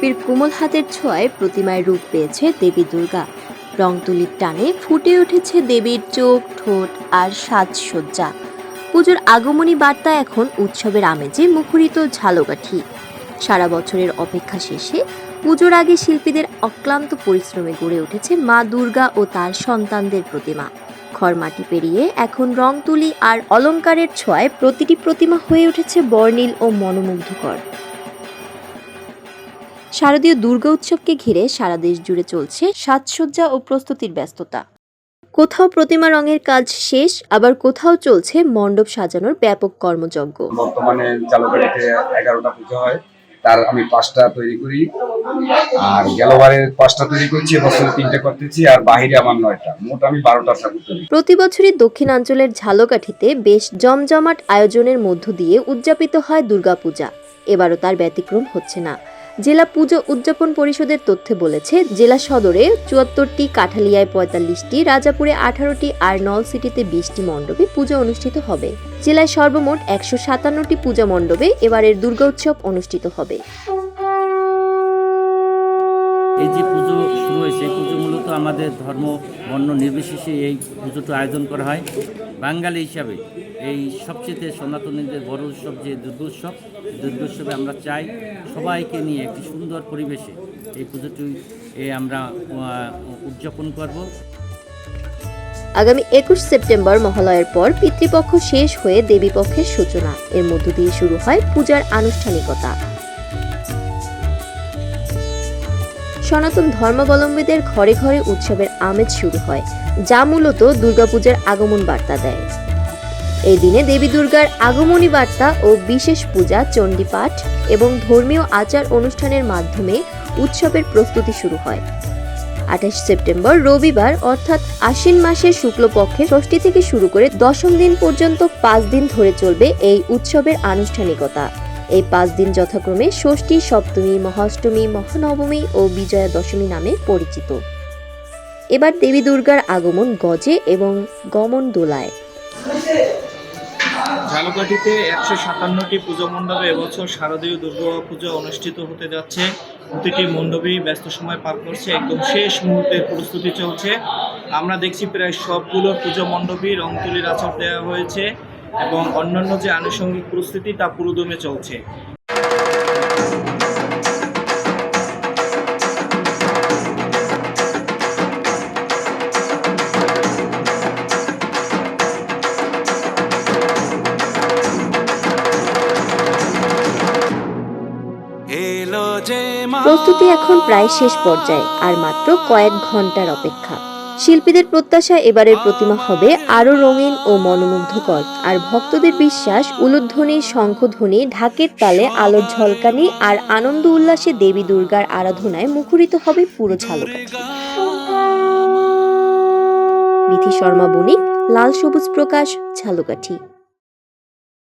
শিল্পীর কোমল হাতের ছোঁয়ায় প্রতিমায় রূপ পেয়েছে দেবী দুর্গা। রং তুলির টানে ফুটে উঠেছে দেবীর চোখ, ঠোঁট আর সাজসজ্জা। পুজোর আগমনী বার্তা এখন উৎসবের আমেজে মুখরিত ঝালকাঠি। সারা বছরের অপেক্ষা শেষে পুজোর আগে শিল্পীদের অক্লান্ত পরিশ্রমে গড়ে উঠেছে মা দুর্গা ও তার সন্তানদের প্রতিমা। খড়মাটি পেরিয়ে এখন রং তুলি আর অলংকারের ছোঁয়ায় প্রতিটি প্রতিমা হয়ে উঠেছে বর্ণিল ও মনোমুগ্ধকর। শারদীয় দুর্গা উৎসবকে ঘিরে সারা দেশ জুড়ে চলছে সাজসজ্জা ও প্রস্তুতির ব্যস্ততা। কোথাও প্রতিমা রঙের কাজ শেষ আবার কোথাও চলছে মণ্ডপ সাজানোর ব্যাপক কর্মযজ্ঞ। বর্তমানে চালুকাঠিতে এগারোটা পুজো হয়। তার আমি পাঁচটা তৈরি করি। আর গেলবারে পাঁচটা তৈরি করছি এবছরে তিনটে করতেছি আর বাহিরে আমার নয়টা। মোট আমি বারোটা ঠাকুর তৈরি করি। প্রতি বছরই দক্ষিণাঞ্চলের ঝালকাঠিতে বেশ জমজমাট আয়োজনের মধ্য দিয়ে উদযাপিত হয় দুর্গাপূজা। এবারও তার ব্যতিক্রম হচ্ছে না। জেলা পুজো উদযাপন পরিষদের তথ্যে বলেছে, জেলা সদরে চুয়াত্তরটি, কাঠালিয়ায় পঁয়তাল্লিশটি, রাজাপুরে আঠারোটি আর নলসিটিতে বিশটি মণ্ডপে পূজা অনুষ্ঠিত হবে। জেলায় সর্বমোট একশো সাতান্নটি পূজা মণ্ডপে এবারের দুর্গা উৎসব অনুষ্ঠিত হবে। এই যে পুজো শুরু হয়েছে পুজো মূলত আমাদের ধর্ম, বর্ণ নির্বিশেষে এই পুজোটা আয়োজন করা হয়। বাঙালি হিসাবে। এই সবচেয়ে সনাতনীদের বড় উৎসব যে দুর্গোৎসব দুর্গোৎসবে আমরা চাই সবাইকে নিয়ে একটি সুন্দর পরিবেশে এই পুজোটি, এ আমরা উদযাপন করব। আগামী একুশ সেপ্টেম্বর মহালয়ের পর পিতৃপক্ষ শেষ হয়ে দেবীপক্ষের সূচনা। এর মধ্য দিয়ে শুরু হয় পূজার আনুষ্ঠানিকতা। সনাতন ধর্মাবলম্বীদের ঘরে ঘরে উৎসবের আমেজ শুরু হয়, যা মূলত দুর্গাপূজার আগমন বার্তা দেয়। এই দিনে দেবী দুর্গার আগমনী বার্তা ও বিশেষ পূজা, চণ্ডীপাঠ এবং ধর্মীয় আচার অনুষ্ঠানের মাধ্যমে উৎসবের প্রস্তুতি শুরু হয়। আঠাশ সেপ্টেম্বর রবিবার, অর্থাৎ আশ্বিন মাসের শুক্লপক্ষে ষষ্ঠী থেকে শুরু করে দশম দিন পর্যন্ত পাঁচ দিন ধরে চলবে এই উৎসবের আনুষ্ঠানিকতা। এই পাঁচ দিন যথাক্রমে ষষ্ঠী, সপ্তমী, মহাষ্টমী, মহানবমী ও বিজয়া দশমী নামে পরিচিত। এবার দেবী দুর্গার আগমন গজে এবং গমন দোলায়। ঝালকাঠিতে একশো সাতান্নটি পুজো মণ্ডপে এবছর শারদীয় দুর্গা পুজো অনুষ্ঠিত হতে যাচ্ছে। প্রতিটি মণ্ডপেই ব্যস্ত সময় পার করছে। একদম শেষ মুহূর্তের প্রস্তুতি চলছে। আমরা দেখছি প্রায় সবগুলো পুজো মণ্ডপই রং তুলির আচর দেওয়া হয়েছে এবং অন্যান্য যে আনুষঙ্গিক প্রস্তুতি তা পুরোদমে চলছে। প্রস্তুতি এখন প্রায় শেষ পর্যায়ে, আর মাত্র কয়েক ঘণ্টার অপেক্ষা। শিল্পীদের প্রত্যাশা এবারের প্রতিমা হবে আরও রঙিন ও মনোমুগ্ধকর, আর ভক্তদের বিশ্বাস, উলুধ্বনি, শঙ্খধ্বনি, ঢাকের তালে আলোর ঝলকানি আর আনন্দ উল্লাসে দেবী দুর্গার আরাধনায় মুখরিত হবে পুরো ঝালকাঠি। বিথি শর্মা বণিক, লাল সবুজ প্রকাশ, ঝালকাঠি।